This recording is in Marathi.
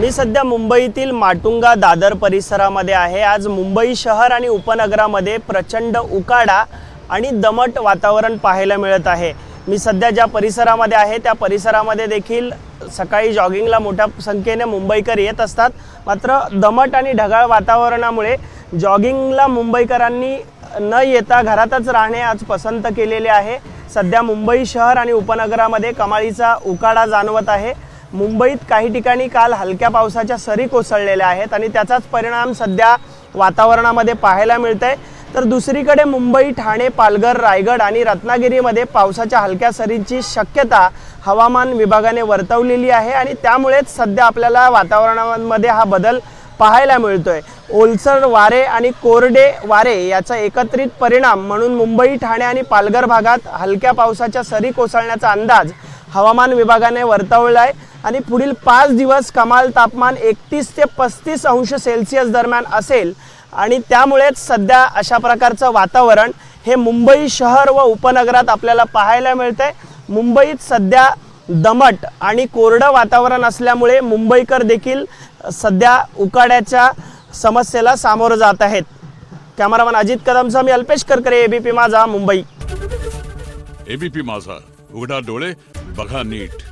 मी सध्या मुंबईतील माटुंगा दादर परिसरामध्ये आहे. आज मुंबई शहर आणि उपनगरामध्ये प्रचंड उकाडा आणि दमट वातावरण पाहायला मिळत आहे. मी सध्या ज्या परिसरामध्ये आहे त्या परिसरामध्ये देखील सकाळी जॉगिंगला मोठ्या संख्येने मुंबईकर येत असतात. मात्र दमट आणि ढगाळ वातावरणामुळे जॉगिंगला मुंबईकरांनी न येता घरातच राहणे आज पसंत केलेले आहे. सध्या मुंबई शहर आणि उपनगरामध्ये कमाळीचा उकाडा जाणवत आहे. मुंबईत काही ठिकाणी काल हलक्या पावसाच्या सरी कोसळलेल्या आहेत आणि त्याचाच परिणाम सध्या वातावरणामध्ये पाहायला मिळत आहे तर दुसरीकडे मुंबई ठाणे पालघर रायगड आणि रत्नागिरीमध्ये पावसाच्या हलक्या सरींची शक्यता हवामान विभागाने वर्तवलेली आहे आणि त्यामुळेच सध्या आपल्याला वातावरणामध्ये हा बदल पाहायला मिळतोय. ओलसर वारे आणि कोरडे वारे याचा एकत्रित परिणाम म्हणून मुंबई ठाणे आणि पालघर भागात हलक्या पावसाच्या सरी कोसळण्याचा अंदाज हवामान विभागाने वर्तवला आहे आणि पुढील पाच दिवस कमाल तापमान एकतीस ते पस्तीस अंश सेल्सिअस दरम्यान असेल. आणि त्यामुळेच सध्या अशा प्रकारचं वातावरण हे मुंबई शहर व उपनगरात आपल्याला पाहायला मिळते मुंबईत सध्या दमट आणि कोरडं वातावरण असल्यामुळे मुंबईकर देखील सध्या उकाड्याच्या समस्येला सामोरं जात आहेत. कॅमेरामॅन अजित कदमचा मी अल्पेश करकरे एबीपी माझा मुंबई. एबीपी माझा. उघडा डोळे बघा नीट.